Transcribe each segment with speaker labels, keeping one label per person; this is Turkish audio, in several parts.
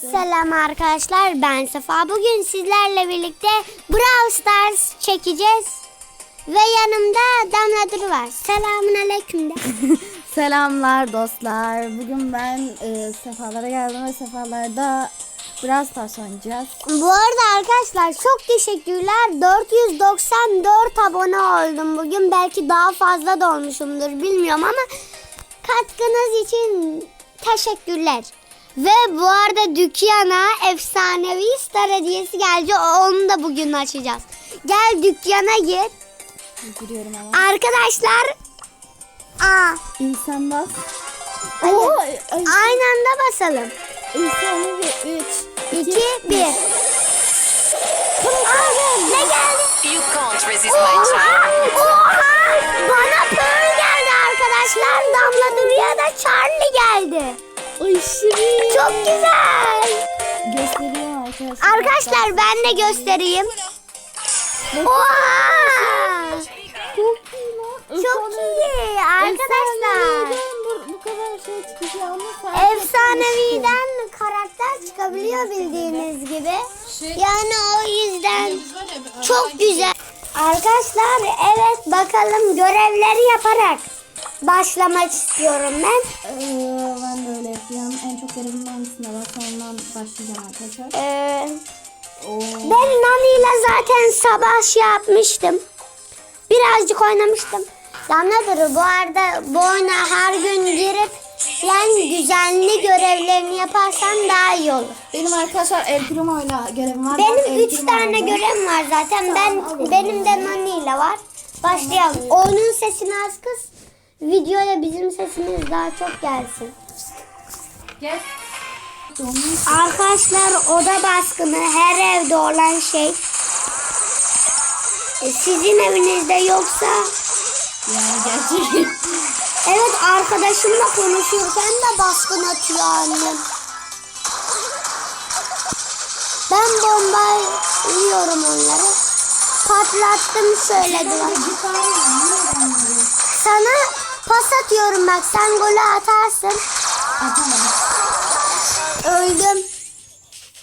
Speaker 1: Selam arkadaşlar ben Safa. Bugün sizlerle birlikte Brawl Stars çekeceğiz. Ve yanımda Damla Duru var. Selamun aleyküm de.
Speaker 2: Selamlar dostlar. Bugün ben e, sefalara geldim ve sefalarda biraz Stars oynayacağız.
Speaker 1: Bu arada arkadaşlar çok teşekkürler. 494 abone oldum bugün. Belki daha fazla da olmuşumdur bilmiyorum ama katkınız için teşekkürler. Ve bu arada dükkana efsanevi star hediyesi geldi. Onu da bugün açacağız. Gel dükkana gir.
Speaker 2: Giriyorum ama.
Speaker 1: Arkadaşlar Aa,
Speaker 2: İnsan bas. Oo, ay,
Speaker 1: aynı anda basalım.
Speaker 2: İnsanı bir 3,
Speaker 1: 2 1 Aa, ne geldi?
Speaker 3: You can't resist my charm.
Speaker 1: Oha! Bana Pearl geldi arkadaşlar. Damla Duru'ya da Charlie geldi.
Speaker 2: Aşırı.
Speaker 1: Çok güzel.
Speaker 2: Gösteriyorum arkadaşlar.
Speaker 1: Arkadaşlar ben de göstereyim. Oha!
Speaker 2: Çok iyi lan.
Speaker 1: Çok iyi arkadaşlar.
Speaker 2: Efsaneviden Bu, bu kadar şey çıkacağını fark
Speaker 1: Efsaneviden karakter çıkabiliyor bildiğiniz gibi. Yani o yüzden çok güzel. Arkadaşlar evet bakalım görevleri yaparak başlamak istiyorum ben.
Speaker 2: Ee, ben de öyle yapıyorum. En çok görevim hangisinde varsa ondan başlayacağım arkadaşlar.
Speaker 1: Ee,
Speaker 2: Oo.
Speaker 1: ben Nani ile zaten sabah şey yapmıştım. Birazcık oynamıştım. Damladır bu arada bu oyuna her gün girip yani düzenli görevlerini yaparsan daha iyi olur.
Speaker 2: Benim arkadaşlar El Primo'yla görevim var. Ben
Speaker 1: Benim
Speaker 2: El
Speaker 1: 3
Speaker 2: Primo
Speaker 1: tane görevim var zaten. Ben
Speaker 2: alalım.
Speaker 1: benim de Nani ile var. Başlayalım. Oyunun sesini az kız. Videoya bizim sesimiz daha çok gelsin.
Speaker 2: Gel.
Speaker 1: Arkadaşlar oda baskını her evde olan şey. E, Sizin evinizde yoksa
Speaker 2: Yani gerçek.
Speaker 1: evet arkadaşımla konuşurken de baskın atıyor annem. Ben bomba yiyorum onları. Patlattım söylediler. Sana pas atıyorum bak sen golü atarsın.
Speaker 2: Atamam.
Speaker 1: Öldüm.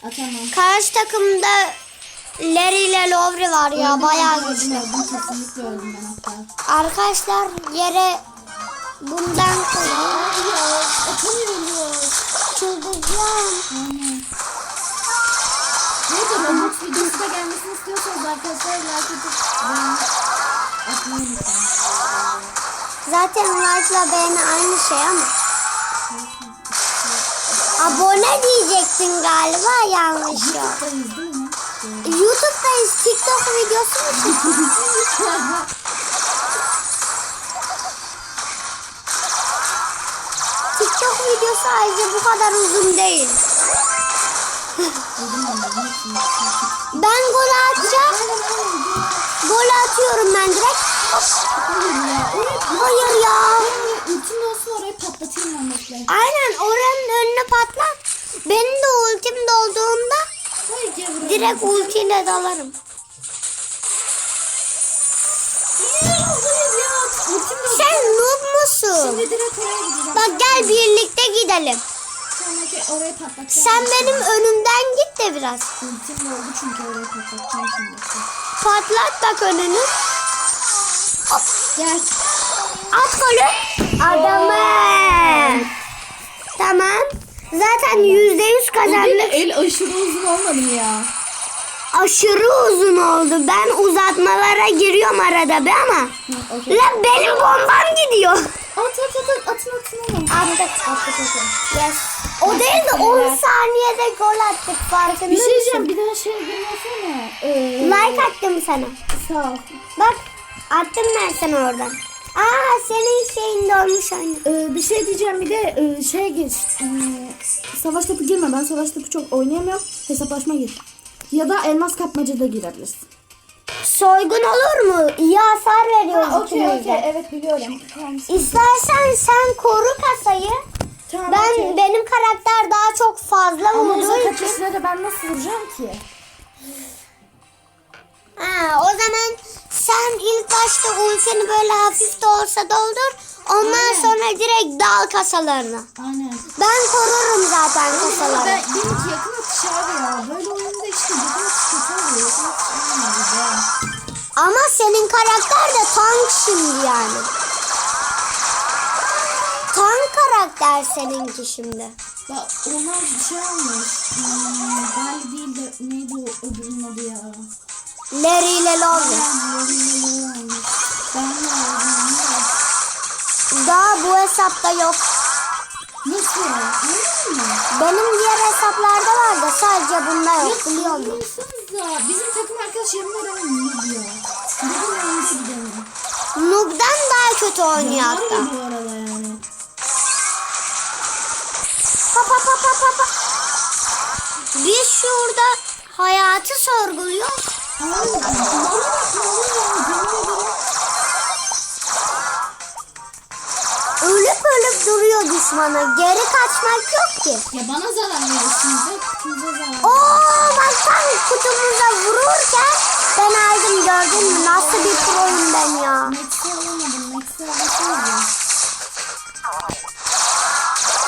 Speaker 2: Atamam.
Speaker 1: Karşı takımda Larry ile Lovre var ya bayağı güçlü.
Speaker 2: Öldüm kesinlikle öldüm ben hatta.
Speaker 1: Arkadaşlar yere bundan koyuyorum. Çıldıracağım.
Speaker 2: Neyse Roblox videosu da gelmesini istiyorsanız arkadaşlar like atıp beğeni atmayı unutmayın.
Speaker 1: Zaten like'la beğeni aynı şey ama. Abone diyecektin galiba yanlış yok. YouTube'dayız. TikTok videosu mu çekiyorsun? TikTok videosu ayrıca bu kadar uzun değil. Ben gol atacağım. Gol atıyorum ben direkt. Hayır ya.
Speaker 2: Ultim olsun orayı patlatayım ben bekle.
Speaker 1: Aynen oranın önüne patlat. Benim de ultim dolduğunda direkt ultiyle dalarım. Sen noob musun?
Speaker 2: Şimdi direkt oraya gideceğim.
Speaker 1: Bak gel birlikte gidelim.
Speaker 2: Patlatacağım.
Speaker 1: Sen benim önümden git de biraz.
Speaker 2: Ultim de oldu çünkü orayı patlatacağım şimdi.
Speaker 1: Patlat bak önünü.
Speaker 2: Gel.
Speaker 1: At golü. Adamı. Tamam. Zaten yüzde yüz kazandık.
Speaker 2: el aşırı uzun olmadı ya?
Speaker 1: Aşırı uzun oldu. Ben uzatmalara giriyorum arada bir ama.
Speaker 2: okey.
Speaker 1: Lan benim bombam gidiyor.
Speaker 2: At at at at atın atın.
Speaker 1: Attık.
Speaker 2: Attık atın.
Speaker 1: Yes. O değil de 10 saniyede gol attık farkında
Speaker 2: Bir şey diyeceğim bir daha şey girmesene. Ee,
Speaker 1: Like attım sana.
Speaker 2: Sağ ol.
Speaker 1: Bak attım ben sana oradan. Aa senin şeyin dolmuş anne.
Speaker 2: Ee, bir şey diyeceğim bir de e, şeye gir. Ee, savaş topu girme ben savaş topu çok oynayamıyorum. Hesaplaşma gir. Ya da elmas kapmaca da girebilirsin.
Speaker 1: Soygun olur mu? İyi hasar veriyoruz
Speaker 2: Okey
Speaker 1: ikimiz de.
Speaker 2: okey evet biliyorum. Tamam.
Speaker 1: İstersen sen koru kasayı.
Speaker 2: Tamam,
Speaker 1: Ben
Speaker 2: okey.
Speaker 1: benim karakter daha çok fazla
Speaker 2: Ama
Speaker 1: vurduğu
Speaker 2: uzak
Speaker 1: için.
Speaker 2: ateşleri ben nasıl vuracağım ki?
Speaker 1: Ha, o zaman sen ilk başta ultini böyle hafif de olsa doldur. Ondan
Speaker 2: Aynen.
Speaker 1: sonra direkt dal kasalarına.
Speaker 2: Aynen.
Speaker 1: Ben korurum zaten
Speaker 2: Ben,
Speaker 1: kasaları.
Speaker 2: benimki yakın atış abi ya. Böyle oyunda işte yakın atış kötü oluyor. Yakın atış olmuyor ya.
Speaker 1: Ama senin karakter de tank şimdi yani. Tank karakter seninki şimdi.
Speaker 2: Bak onlar bir şey olmuş. Hmm, değil de neydi o öbürünün adı ya?
Speaker 1: Larry ile
Speaker 2: da.
Speaker 1: Daha bu hesapta yok.
Speaker 2: Nasıl?
Speaker 1: Benim diğer hesaplarda var da sadece bunda yok biliyor musun?
Speaker 2: Da bizim takım arkadaş yanımda ben ne diyor? Dedim ben nasıl gidelim?
Speaker 1: Noob'dan daha kötü oynuyor hatta. Düşmana. Geri kaçmak yok ki.
Speaker 2: Ya bana zarar veriyorsunuz kutumuza zarar.
Speaker 1: Oo bak tam kutumuza vururken ben aldım gördün mü? Nasıl bir proyum ben ya.
Speaker 2: Max'i alamadım. Max'i alasınız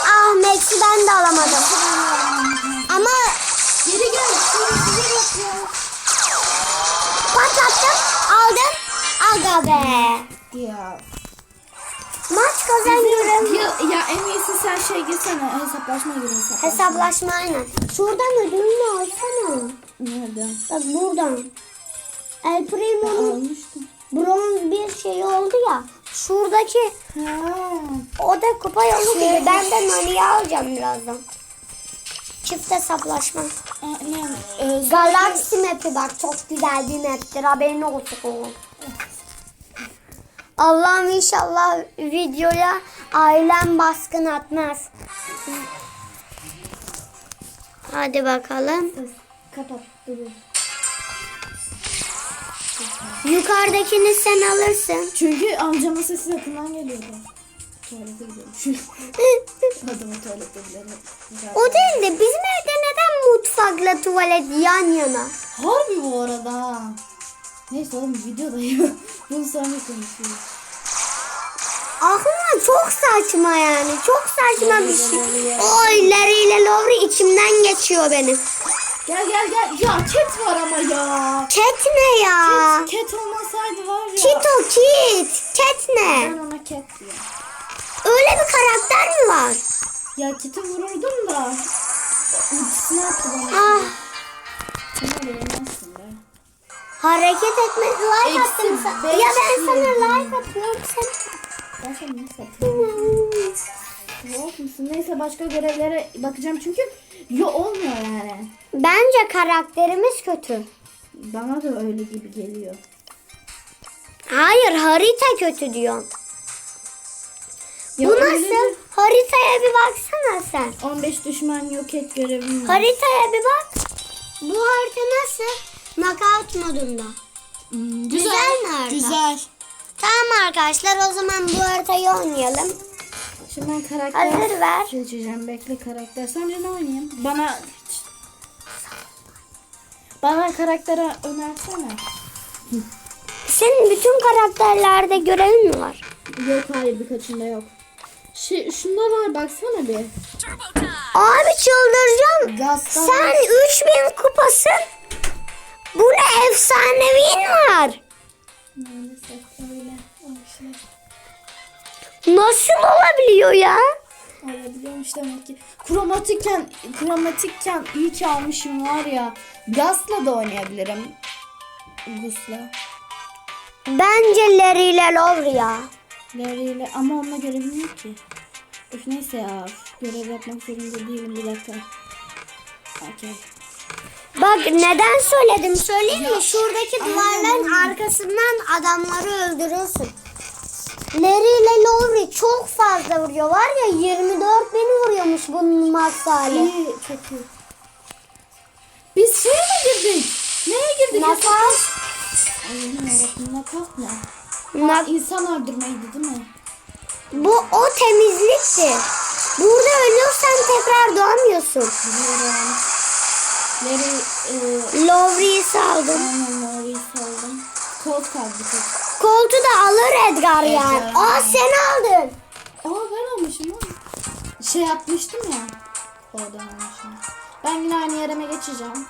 Speaker 1: Ah Max'i ben de alamadım. Ama
Speaker 2: Geri gel. Size
Speaker 1: patlattım aldım. Aga be.
Speaker 2: Ya.
Speaker 1: Kazanıyorum.
Speaker 2: Ya, ya en iyisi sen şey girsene. Hesaplaşma gir hesaplaşma.
Speaker 1: Hesaplaşma aynen. Şuradan ödülünü alsana.
Speaker 2: Nereden?
Speaker 1: Bak buradan. El Primo'nun
Speaker 2: Almıştım.
Speaker 1: bronz bir şey oldu ya. Şuradaki
Speaker 2: Ha.
Speaker 1: o da kupa yolu gibi. Ben de Nani'yi alacağım birazdan. Çift hesaplaşma.
Speaker 2: Aynen. Ee,
Speaker 1: Galaxy map'i bak çok güzel bir map'tir haberin olsun. Allah'ım inşallah videoya ailem baskın atmaz. Hadi bakalım.
Speaker 2: Kapat.
Speaker 1: Yukarıdakini sen alırsın.
Speaker 2: Çünkü amcamın sesi yakından geliyordu. Tuvalete gidiyorum. Adamı tuvalette
Speaker 1: o değil de bizim evde neden mutfakla tuvalet yan yana?
Speaker 2: Harbi bu arada. ha. Neyse oğlum videodayım. Bunu sonra konuşuyoruz.
Speaker 1: Aklıma çok saçma yani. Çok saçma bir şey. Oy Larry ile Lowry içimden geçiyor benim.
Speaker 2: Gel gel gel. Ya cat var ama ya.
Speaker 1: Cat ne ya?
Speaker 2: Cat, cat olmasaydı var ya.
Speaker 1: Kit o kit. Cat ne?
Speaker 2: Ben ona cat diyorum.
Speaker 1: Öyle bir karakter mi var?
Speaker 2: Ya cat'i vururdum da. Ultisini attı bana.
Speaker 1: Ah
Speaker 2: beğenmezsin be.
Speaker 1: Hareket etme. Like
Speaker 2: Eksi
Speaker 1: attım sana. Ya ben sana like atıyorum. Sen...
Speaker 2: Ben sana ne satayım? Yok musun? Neyse başka görevlere bakacağım çünkü yo olmuyor yani.
Speaker 1: Bence karakterimiz kötü.
Speaker 2: Bana da öyle gibi geliyor.
Speaker 1: Hayır harita kötü diyorsun.
Speaker 2: Ya
Speaker 1: Bu nasıl?
Speaker 2: de-
Speaker 1: Haritaya bir baksana sen.
Speaker 2: 15 düşman yok et görevim var.
Speaker 1: Haritaya bir bak. Bu harita nasıl? Knockout modunda.
Speaker 2: Hmm,
Speaker 1: Güzel mi harita?
Speaker 2: Güzel.
Speaker 1: Tamam arkadaşlar o zaman bu haritayı oynayalım.
Speaker 2: Şimdi ben karakter
Speaker 1: Hazır ver.
Speaker 2: seçeceğim. Bekle karakter. Sence ne oynayayım? Bana bana karakteri önersene.
Speaker 1: Senin bütün karakterlerde görevin mi var?
Speaker 2: Yok hayır birkaçında yok. Şey, şunda var baksana bir.
Speaker 1: Abi çıldıracağım.
Speaker 2: Gaston
Speaker 1: Sen 3000 kupasın. Efsanevin var.
Speaker 2: Maalesef öyle. Olmuş.
Speaker 1: Nasıl olabiliyor ya?
Speaker 2: Olabiliyormuş demek ki. Kromatikken, kromatikken iyi ki almışım var ya. Gas'la da oynayabilirim. Gus'la.
Speaker 1: Bence Larry ile Lowry ya.
Speaker 2: Larry ile ama onunla görevim ki. Öf neyse ya. Görev yapmak zorunda değilim bir dakika. Okey.
Speaker 1: Bak neden söyledim söyleyeyim mi? Şuradaki duvarların arkasından adamları öldürürsün. Larry ile Lowry çok fazla vuruyor. Var ya 24 bin vuruyormuş bunun.
Speaker 2: İyi çok iyi. Biz şeye mi girdik? Neye girdik?
Speaker 1: Makas.
Speaker 2: Allah'ım yarabbim nakat ne? İnsan öldürmeydi değil mi?
Speaker 1: Bu o temizlikti. Burada ölüyorsan tekrar doğamıyorsun.
Speaker 2: Biliyorum. Larry e,
Speaker 1: Lowry'yi saldım.
Speaker 2: aynen Larry'i saldım. Kod kaldı kod.
Speaker 1: Koltu da alır Edgar yani.
Speaker 2: Edgar.
Speaker 1: Aa sen aldın.
Speaker 2: Aa ben almışım lan. Şey yapmıştım ya. Oradan almışım. Ben yine aynı yerime geçeceğim.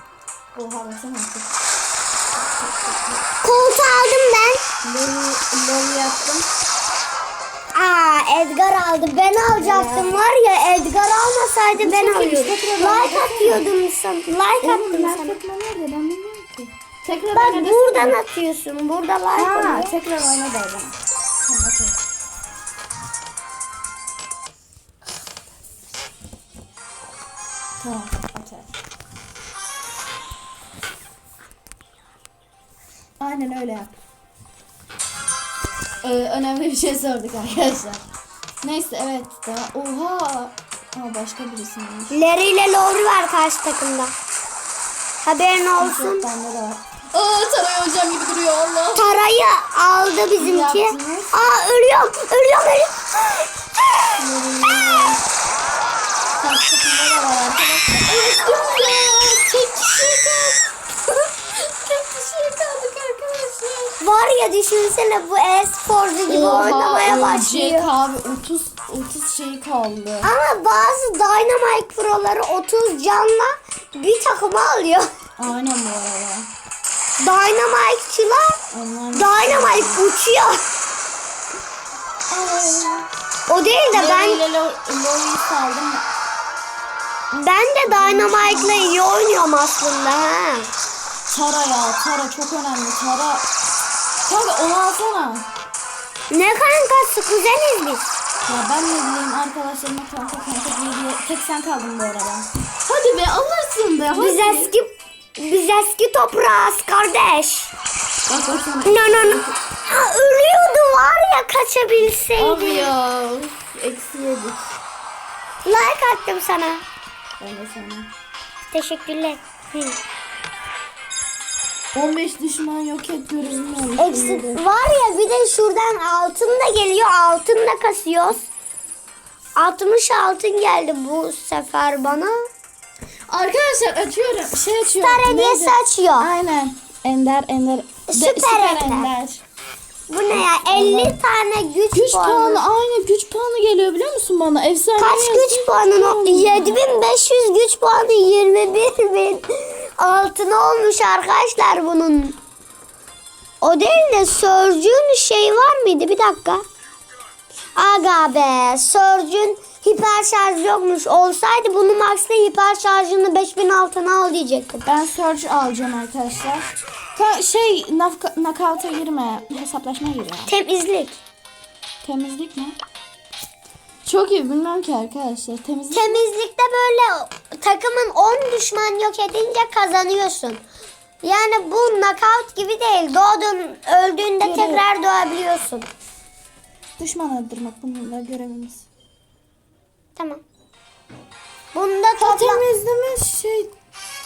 Speaker 2: Oha baksana.
Speaker 1: Koltu aldım ben.
Speaker 2: Lol yaptım.
Speaker 1: Aa Edgar aldı. Ben alacaktım var ya Edgar almasaydı ben alıyordum. Like atıyordum sana. Like
Speaker 2: Oğlum
Speaker 1: attım sana.
Speaker 2: nerede ben bilmiyorum ki. Tekrar
Speaker 1: Bak buradan
Speaker 2: desene.
Speaker 1: atıyorsun. Burada like
Speaker 2: Ha,
Speaker 1: oluyor.
Speaker 2: tekrar oyna da o zaman. Tamam okey. Aynen öyle yap. Ee, önemli bir şey sorduk arkadaşlar. Neyse evet daha oha. Aa başka birisiymiş.
Speaker 1: Larry ile Lori var karşı takımda. Haberin olsun.
Speaker 2: Bende de var. Aa Taray hocam gibi duruyor Allah.
Speaker 1: Tarayı aldı bizimki.
Speaker 2: Yaptınız.
Speaker 1: Aa ölüyorum. Ölüyorum ölüyorum.
Speaker 2: Kaç takımda da var arkadaşlar. Ya, tek kişiye
Speaker 1: Var ya düşünsene bu e-sporcu gibi oynamaya başlıyor.
Speaker 2: Abi 30 30 şey kaldı.
Speaker 1: Ama bazı Dynamite Pro'ları 30 canla bir takıma alıyor.
Speaker 2: Aynen bu arada.
Speaker 1: Dynamite'çılar
Speaker 2: Onlar
Speaker 1: Dynamite uçuyor. O değil de
Speaker 2: ben
Speaker 1: ben
Speaker 2: ile Lori'yi saldım.
Speaker 1: ben de Dynamite'la iyi oynuyorum aslında ha.
Speaker 2: Tara ya Tara çok önemli Tara. Kanka onu alsana.
Speaker 1: Ne kankası kuzeniz biz.
Speaker 2: Ya ben ne bileyim arkadaşlarıma kanka kanka diye tek sen kaldın bu arada. Hadi be alırsın be hadi.
Speaker 1: Biz eski biz eski toprağız kardeş.
Speaker 2: Bak baksana.
Speaker 1: No no no. Aa, Ölüyordu var ya kaçabilseydi.
Speaker 2: Abi ya. Eksi yedik.
Speaker 1: Like attım sana.
Speaker 2: Ben de sana.
Speaker 1: Teşekkürler. Hı.
Speaker 2: 15 düşman yok ediyoruz mu?
Speaker 1: Eksi var ya bir de şuradan altın da geliyor. Altın da kasıyoruz. 60 altın geldi bu sefer bana.
Speaker 2: Arkadaşlar açıyorum. Şey açıyorum.
Speaker 1: Star hediyesi açıyor.
Speaker 2: Aynen. Ender Ender. De-
Speaker 1: Süper Ender. Bu ne ya? 50 tane güç,
Speaker 2: Güç
Speaker 1: puanı.
Speaker 2: puanı aynı güç puanı geliyor biliyor musun bana? Efsane.
Speaker 1: Kaç güç puanı? o? 7500 güç puanı 21000 altın olmuş arkadaşlar bunun. O değil de Surge'ün şey var mıydı? Bir dakika. Aga be. Surge'ün hiper şarj yokmuş. Olsaydı bunu max'ta hiper şarjını 5000 altına al diyecektim.
Speaker 2: Ben search alacağım arkadaşlar. Ka- şey knockout'a girme. Hesaplaşma gir.
Speaker 1: Temizlik.
Speaker 2: Temizlik mi? Çok iyi bilmem ki arkadaşlar. Temizlik.
Speaker 1: Temizlikte böyle takımın 10 düşman yok edince kazanıyorsun. Yani bu knockout gibi değil. Doğdun, öldüğünde
Speaker 2: Evet.
Speaker 1: tekrar doğabiliyorsun.
Speaker 2: Düşman öldürmek bununla görevimiz.
Speaker 1: Tamam. Bunda
Speaker 2: Ha,
Speaker 1: toplam
Speaker 2: temizleme şey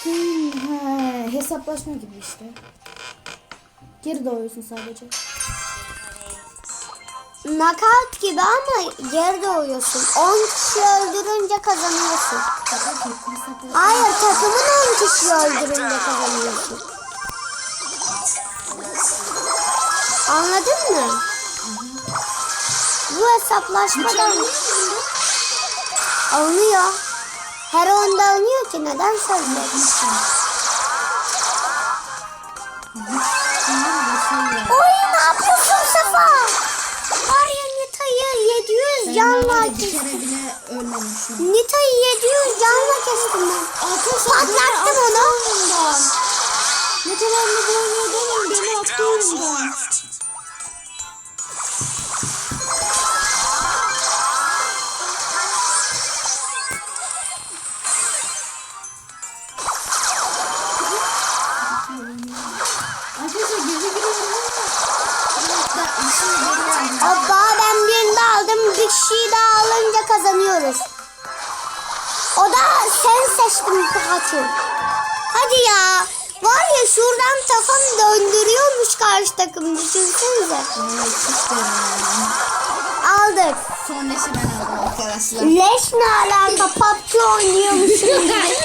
Speaker 2: değil. He, hesaplaşma gibi işte. Geri doğuyorsun sadece.
Speaker 1: Knockout gibi ama geri doğuyorsun. 10 kişi öldürünce kazanıyorsun. Hayır takımın 10 kişi öldürünce kazanıyorsun. Anladın mı? Bu hesaplaşmadan alınıyor. Her onda alınıyor ki neden söylüyorsun? 700 canla kestim.
Speaker 2: bile ölmemişim.
Speaker 1: Nita'yı 700 canla kestim ben. Patlattım onu.
Speaker 2: Ne kadar mı oynuyor demeyin beni attı oyundan.
Speaker 1: Bir kişiyi daha alınca kazanıyoruz. O da sen seçtin Pikachu. Hadi ya. Var ya şuradan takım döndürüyormuş karşı takım. Düşünsenize. Aldık.
Speaker 2: Son neşi ben aldım arkadaşlar.
Speaker 1: Leş ne alaka? PUBG oynuyormuşum gibi.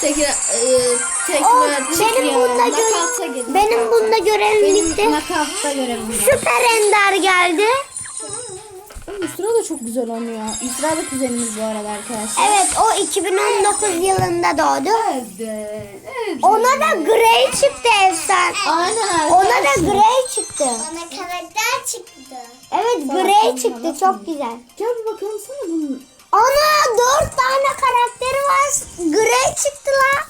Speaker 2: Tekrar e,
Speaker 1: O,
Speaker 2: tekrar
Speaker 1: benim bunda
Speaker 2: Nakavta
Speaker 1: gö-
Speaker 2: gidin.
Speaker 1: benim bunda görevim bitti.
Speaker 2: Benim nakavta görevim var.
Speaker 1: Süper Ender geldi.
Speaker 2: Yusra da çok güzel oynuyor. Yusra da kuzenimiz bu arada arkadaşlar.
Speaker 1: Evet o 2019 yılında doğdu.
Speaker 2: Evet. evet.
Speaker 1: Ona da Grey çıktı efsane.
Speaker 2: Aynen.
Speaker 1: Ona da Grey çıktı.
Speaker 3: Bana karakter çıktı.
Speaker 1: Evet Grey çıktı çok güzel.
Speaker 2: Gel bir bakalım sana bunun.
Speaker 1: Ana dört tane karakteri var. Grey çıktı la.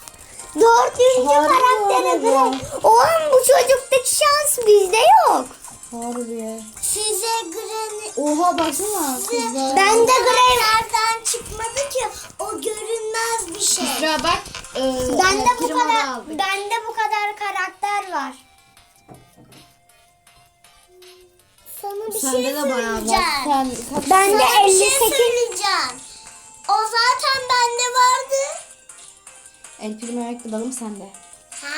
Speaker 1: Dördüncü
Speaker 2: Harbi
Speaker 1: karakteri. Grey. Oğlum bu çocuktaki şans bizde yok.
Speaker 2: Harbi.
Speaker 3: Size Granny
Speaker 2: Oha baksana kızlar.
Speaker 1: Ben de Grey.
Speaker 3: nereden çıkmadı ki? O görünmez bir şey.
Speaker 2: Yusra bak. E,
Speaker 1: Bende bu
Speaker 2: Kirim onu
Speaker 1: kadar
Speaker 2: aldık.
Speaker 1: bende bu kadar karakter var.
Speaker 3: Sana bir
Speaker 2: Sende
Speaker 3: şey
Speaker 2: de
Speaker 3: söyleyeceğim.
Speaker 2: Sen
Speaker 1: Bende
Speaker 3: Sana bir şey
Speaker 1: 58
Speaker 3: söyleyeceğim. O zaten bende vardı.
Speaker 2: El primo ayakta balım sende.
Speaker 3: Ha.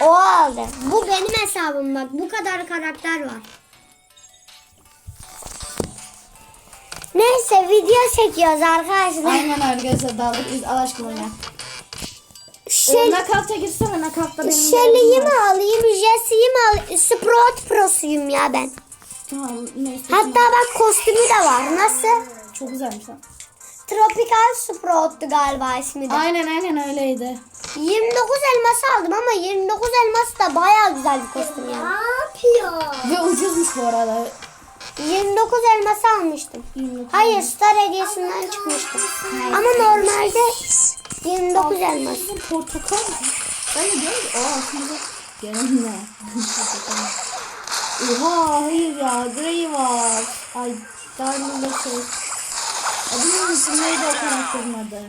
Speaker 1: O aldı. Bu benim hesabım bak. Bu kadar karakter var. Neyse video çekiyoruz arkadaşlar.
Speaker 2: Aynen arkadaşlar daldık biz Allah aşkına oyna.
Speaker 1: Şey,
Speaker 2: nakavta girsene nakavta benim
Speaker 1: Shelly'yi mi alayım, Jesse'yi mi alayım? Sprout Pro'suyum ya ben.
Speaker 2: Tamam neyse.
Speaker 1: Hatta bak kostümü de var. Nasıl?
Speaker 2: Çok güzelmiş lan.
Speaker 1: Tropical Sprout'tu galiba ismi de.
Speaker 2: Aynen aynen öyleydi.
Speaker 1: 29 elması aldım ama 29 elması da baya güzel bir kostüm
Speaker 3: Ne
Speaker 1: yani.
Speaker 3: yapıyor?
Speaker 2: Ve ucuzmuş bu arada.
Speaker 1: 29 elması almıştım.
Speaker 2: 29.
Speaker 1: Hayır Star hediyesinden çıkmıştım. Ama normalde 29 elmas.
Speaker 2: Bizim portakal mı? Ben de diyorum ki aa aslında gelen ne? Portakal. Oha hayır ya Grey var. Ay Darlin'de şey. İsmi neydi o karakterin adı?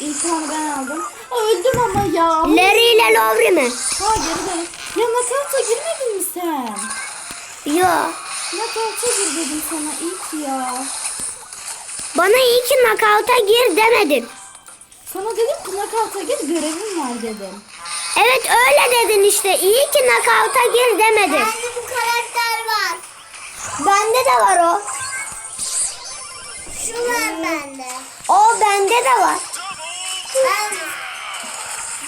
Speaker 2: İlk onu ben aldım. Aa, öldüm ama ya.
Speaker 1: Larry ile Lowry mi?
Speaker 2: Ha geri dön. Ya nakavta girmedin mi sen?
Speaker 1: Yo.
Speaker 2: Nakavta gir dedim sana ilk ya.
Speaker 1: Bana iyi ki knockout'a gir demedin.
Speaker 2: Sana dedim ki nakavta gir görevim var dedim.
Speaker 1: Evet öyle dedin işte. İyi ki knockout'a gir demedin.
Speaker 3: Bende bu karakter var.
Speaker 1: Bende de var o.
Speaker 3: Şu var bende.
Speaker 1: O bende de var.
Speaker 3: Ben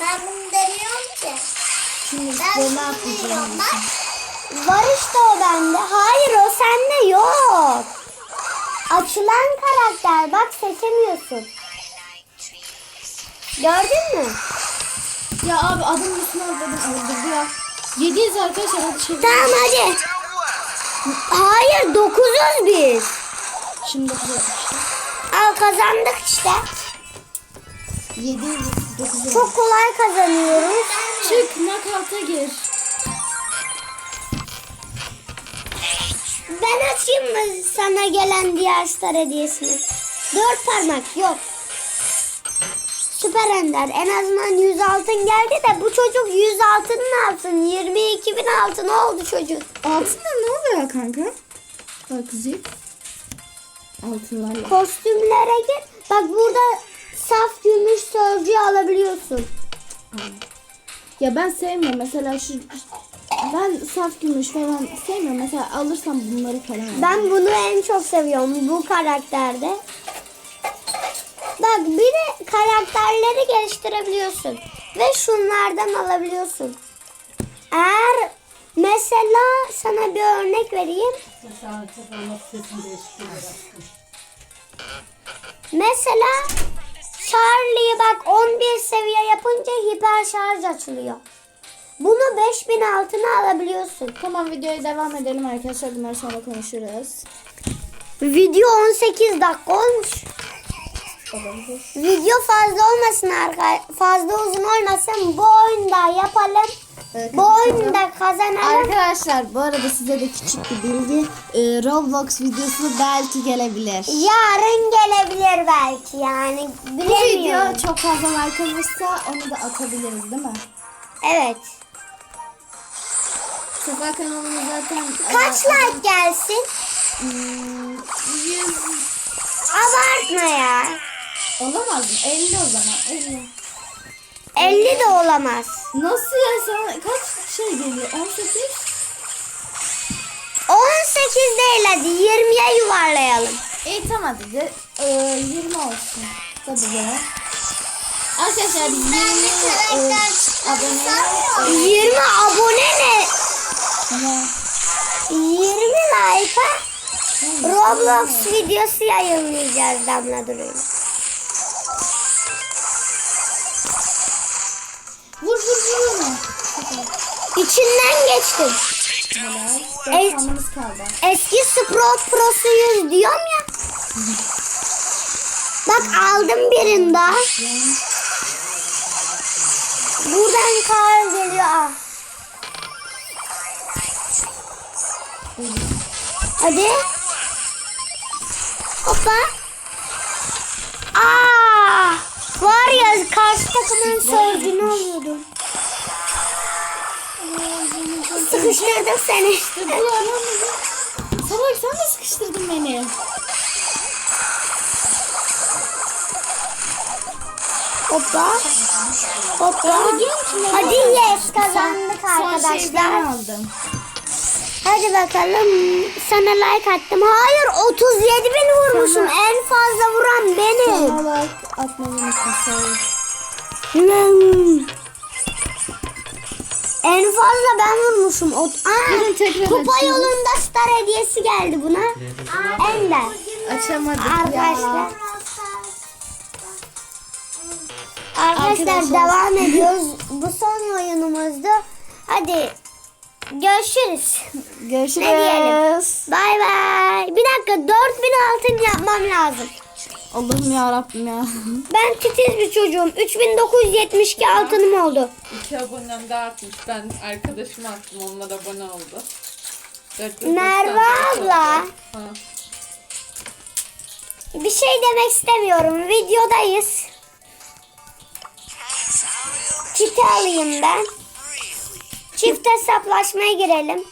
Speaker 3: ben bunu demiyorum ki.
Speaker 2: Şimdi
Speaker 3: Ben yiyorum bak.
Speaker 1: Var işte o bende. Hayır o sende yok. Açılan karakter. Bak seçemiyorsun. Gördün mü?
Speaker 2: Ya abi adım üstüne dedim öldürdü ya. 700 arkadaşlar hadi.
Speaker 1: Tamam hadi. Hayır 900 biz.
Speaker 2: Şimdi işte.
Speaker 1: Al kazandık işte.
Speaker 2: 700 900.
Speaker 1: Çok kolay kazanıyoruz.
Speaker 2: Çık knockout'a gir.
Speaker 1: Ben açayım mı sana gelen diğer star hediyesini? Dört parmak yok. Süper Ender. En azından 100 altın geldi de bu çocuk 100 altın ne yapsın? 22 bin altın oldu çocuk.
Speaker 2: Altında ne oluyor kanka? Bak kızı. Altınlarla.
Speaker 1: Kostümlere gir. Bak burada saf gümüş sözcüğü alabiliyorsun.
Speaker 2: Ya ben sevmiyorum mesela şu ben saf gümüş falan sevmiyorum. Mesela alırsam bunları falan. alırım.
Speaker 1: Ben bunu en çok seviyorum bu karakterde. Bak bir de karakterleri geliştirebiliyorsun. Ve şunlardan alabiliyorsun. Eğer mesela sana bir örnek vereyim. Mesela Charlie'yi bak 11 seviye yapınca hiper şarj açılıyor. Bunu 5000 altına alabiliyorsun.
Speaker 2: Tamam videoya devam edelim arkadaşlar. Bunları sonra konuşuruz.
Speaker 1: Video 18 dakika olmuş. Video fazla olmasın arka fazla uzun olmasın. Bu oyunda yapalım.
Speaker 2: Evet,
Speaker 1: Bu oyunda kazanalım.
Speaker 2: Arkadaşlar bu arada size de küçük bir bilgi. Ee, Roblox videosu belki gelebilir.
Speaker 1: Yarın gelebilir belki yani
Speaker 2: Bu video çok fazla like alırsa onu da atabiliriz değil mi?
Speaker 1: Evet.
Speaker 2: Sefa kanalımız zaten
Speaker 1: Kaç like gelsin?
Speaker 2: hmm, 100
Speaker 1: Abartma ya.
Speaker 2: Olamaz mı? 50 o zaman 50.
Speaker 1: 50 de olamaz.
Speaker 2: Nasıl ya sana kaç şey geliyor? 18?
Speaker 1: 18 değil hadi 20'ye yuvarlayalım.
Speaker 2: İyi tamam hadi. Ee, 20 olsun. Tabii ya. Arkadaşlar 20 e, abone
Speaker 1: 20 abone ne?
Speaker 2: ne?
Speaker 1: 20 like'a Roblox videosu yayınlayacağız Damla Duru'yla. İçinden geçtim.
Speaker 2: Helal.
Speaker 1: Evet.
Speaker 2: 4 puanımız kaldı.
Speaker 1: Eski Sprout Pro'suyuz diyorum ya. Bak aldım birini daha. Buradan kar geliyor. Ah. Hadi. Hoppa. Aa! Var ya karşı takımın sözünü alıyordum. Sıkıştırdım seni.
Speaker 2: Bu adam Salak sen de sıkıştırdın beni.
Speaker 1: Hoppa. Hoppa. Hadi yes kazandık
Speaker 2: şeyi
Speaker 1: arkadaşlar.
Speaker 2: aldım.
Speaker 1: Hadi bakalım. Sana like attım. Hayır 37 bin vurmuşum.
Speaker 2: Sana-
Speaker 1: En fazla vuran benim.
Speaker 2: Sana like atmayı unutma.
Speaker 1: Hmm. En fazla ben vurmuşum. O, Aa,
Speaker 2: tekrar
Speaker 1: kupa
Speaker 2: açayım.
Speaker 1: yolunda star hediyesi geldi buna. Ender.
Speaker 2: Açamadık
Speaker 1: Arkadaşlar. Arkadaşlar
Speaker 2: Arkadaşlar.
Speaker 1: devam ediyoruz. Bu son oyunumuzdu. Hadi görüşürüz.
Speaker 2: Görüşürüz.
Speaker 1: Ne diyelim? Bay bay. Bir dakika 4000 altın yapmam lazım.
Speaker 2: Allah'ım ya Rabbim ya.
Speaker 1: Ben titiz bir çocuğum. 3972 altınım oldu.
Speaker 4: İki abonem de artmış. Ben arkadaşıma attım. Onlar abone oldu. Dört
Speaker 1: Merve
Speaker 4: dört
Speaker 1: abla.
Speaker 4: Ha.
Speaker 1: Bir şey demek istemiyorum. Videodayız. Çiti alayım ben. Çift hesaplaşmaya girelim.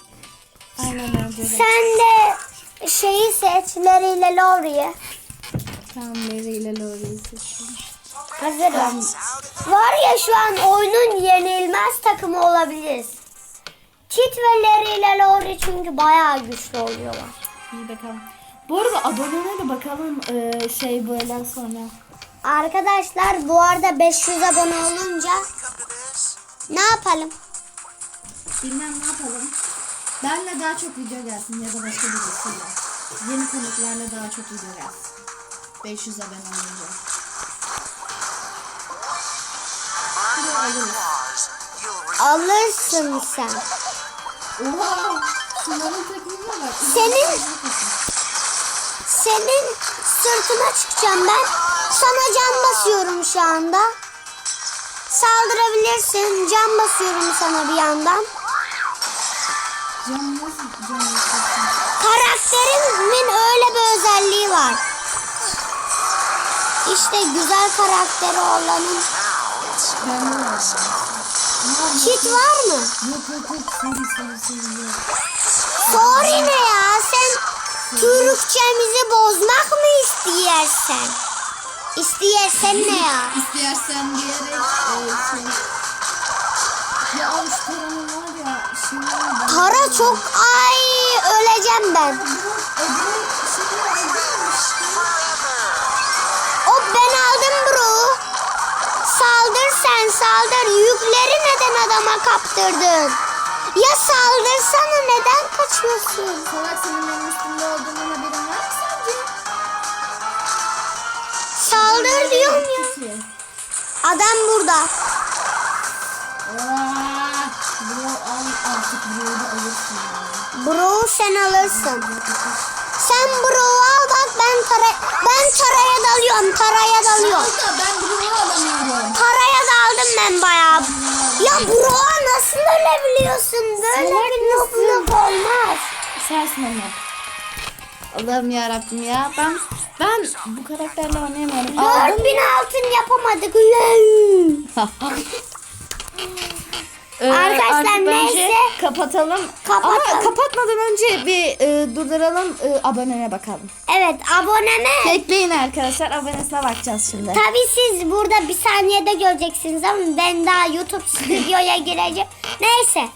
Speaker 2: Aynen de.
Speaker 1: Sen de şeyi seç. Larry ile Laurie'yi.
Speaker 2: Tamam Mary ile Laurie'yi seçtim.
Speaker 1: Hazırım. Var ya şu an oyunun yenilmez takımı olabiliriz. Çit ve Larry ile Laurie çünkü bayağı güçlü oluyorlar.
Speaker 2: İyi bakalım. Bu arada abonelere de bakalım ee, şey böyle sonra.
Speaker 1: Arkadaşlar bu arada 500 abone olunca ne yapalım?
Speaker 2: Bilmem ne yapalım. Benle daha çok video gelsin ya da başka birisiyle. Yeni konuklarla daha çok video gelsin. 500 abone olunca.
Speaker 1: Alırsın sen.
Speaker 2: Oha! Şunların takımına bak.
Speaker 1: Senin senin sırtına çıkacağım ben. Sana can basıyorum şu anda. Saldırabilirsin. Can basıyorum sana bir yandan.
Speaker 2: Can
Speaker 1: İşte güzel karakteri olanın. Çit var mı?
Speaker 2: Yok yok yok. Sorry sorry sorry.
Speaker 1: Sorry ne ya? Sen Türkçemizi bozmak mı istiyorsun? İstiyorsan ne ya?
Speaker 2: İstersen diyerek e, şey... Ya al şu paranın var ya. Şey.
Speaker 1: Para çok ay öleceğim ben.
Speaker 2: Öbür şeyi
Speaker 1: Saldır. Yükleri neden adama kaptırdın? Ya saldırsana neden kaçıyorsun?
Speaker 2: Salak senin benim üstümde olduğunun haberin var mı sence?
Speaker 1: Saldır diyorum ya. Adam burada.
Speaker 2: Aa, Bro al artık bro'yu da alırsın ya.
Speaker 1: Bro sen alırsın. Sen bro al bak ben tara ben taraya dalıyorum. Taraya dalıyorum.
Speaker 2: Al da ben bro'yu
Speaker 1: bro nasıl ölebiliyorsun? Böyle
Speaker 2: Salak
Speaker 1: bir nobluk olmaz.
Speaker 2: Sensin onu. Allah'ım ya Rabbim ya. Ben ben bu karakterle oynayamıyorum. Aldım.
Speaker 1: 4000 altın yapamadık.
Speaker 2: Ee,
Speaker 1: Arkadaşlar,
Speaker 2: artık bence
Speaker 1: neyse.
Speaker 2: kapatalım.
Speaker 1: Kapatalım.
Speaker 2: Ama kapatmadan önce bir e, durduralım e, aboneye bakalım.
Speaker 1: Evet aboneme.
Speaker 2: Bekleyin arkadaşlar abonesine bakacağız şimdi.
Speaker 1: Tabii siz burada bir saniyede göreceksiniz ama ben daha YouTube stüdyoya gireceğim. Neyse.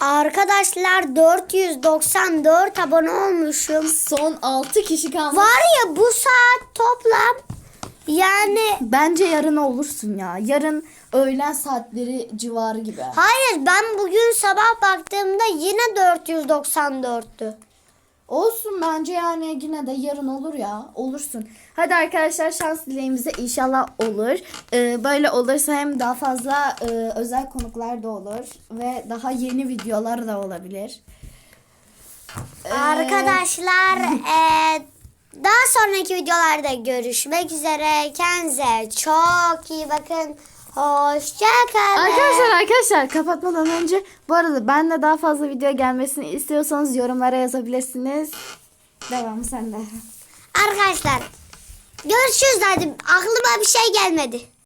Speaker 1: Arkadaşlar 494 abone olmuşum.
Speaker 2: Son 6 kişi kaldı.
Speaker 1: Var ya bu saat toplam Yani
Speaker 2: Bence yarın olursun ya. Yarın öğlen saatleri civarı gibi.
Speaker 1: hayır ben bugün sabah baktığımda yine 494'tü.
Speaker 2: Olsun bence yani yine de yarın olur ya. Olursun. Hadi arkadaşlar şans dileğimize inşallah olur. Ee, böyle olursa hem daha fazla e, özel konuklar da olur. Ve daha yeni videolar da olabilir. Ee,
Speaker 1: Arkadaşlar eee, daha sonraki videolarda görüşmek üzere. Kendinize çok iyi bakın. Hoşçakalın.
Speaker 2: Arkadaşlar arkadaşlar kapatmadan önce bu arada ben de daha fazla video gelmesini istiyorsanız yorumlara yazabilirsiniz. Devam sende.
Speaker 1: Arkadaşlar görüşürüz hadi. Aklıma bir şey gelmedi.